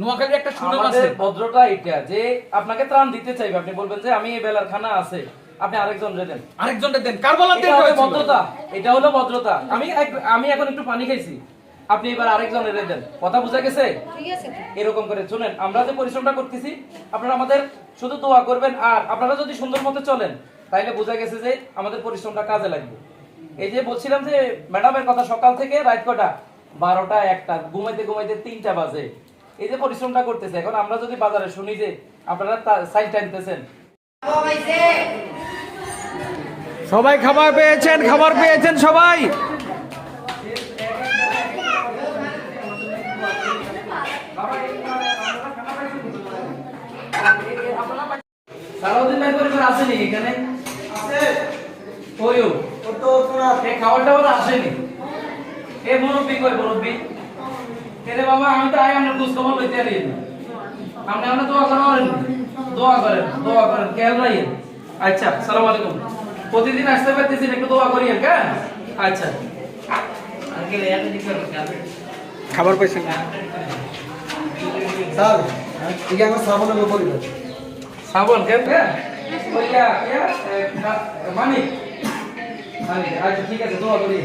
নোয়াখালীর একটা সুনাম আছে। ভদ্রতা এটা যে আপনাকে ত্রাণ দিতে চাইবে। আপনি বলবেন যে আমি এই বেলার খানা আছে। আপনি আরেকজন দেন। আরেকজনটা দেন। কার বলার এটা ভদ্রতা। এটা হলো ভদ্রতা। আমি আমি এখন একটু পানি খাইছি। আপনি এবার আরেকজন রে দেন। কথা বোঝা গেছে? এরকম করে। শুনেন আমরা যে পরিশ্রমটা করতেছি আপনারা আমাদের শুধু দোয়া করবেন। আর আপনারা যদি সুন্দর মতো চলেন তাইলে বোঝা গেছে যে আমাদের পরিশ্রমটা কাজে লাগবে। এই যে বলছিলাম যে ম্যাডামের কথা সকাল থেকে রাত কটা? বারোটা একটা। ঘুমাইতে ঘুমাইতে তিনটা বাজে। এই যে পরিশ্রমটা করতেছে এখন আমরা যদি বাজারে শুনি যে আপনারা সাইজ টানতেছেন সবাই খাবার পেয়েছেন খাবার পেয়েছেন সবাই। সারাদিন ভাই পরিবার আসেনি এখানে? খাবার টাবার আসেনি। এ মুরব্বি কই মুরব্বি? এরে বাবা আমি তো আই আমরা খোঁজ খবর লইতে আরি আপনি আমরা দোয়া করেন। দোয়া করেন দোয়া করেন খেয়াল রাখেন। আচ্ছা সালাম আলাইকুম। প্রতিদিন আসতে পারতেছেন একটু দোয়া করিয়েন কেন আচ্ছা। খাবার পেয়েছেন স্যার এখানে আমার শ্রাবণের ব্যাপারে শ্রাবণ কেন মানিক। আচ্ছা ঠিক আছে দোয়া করি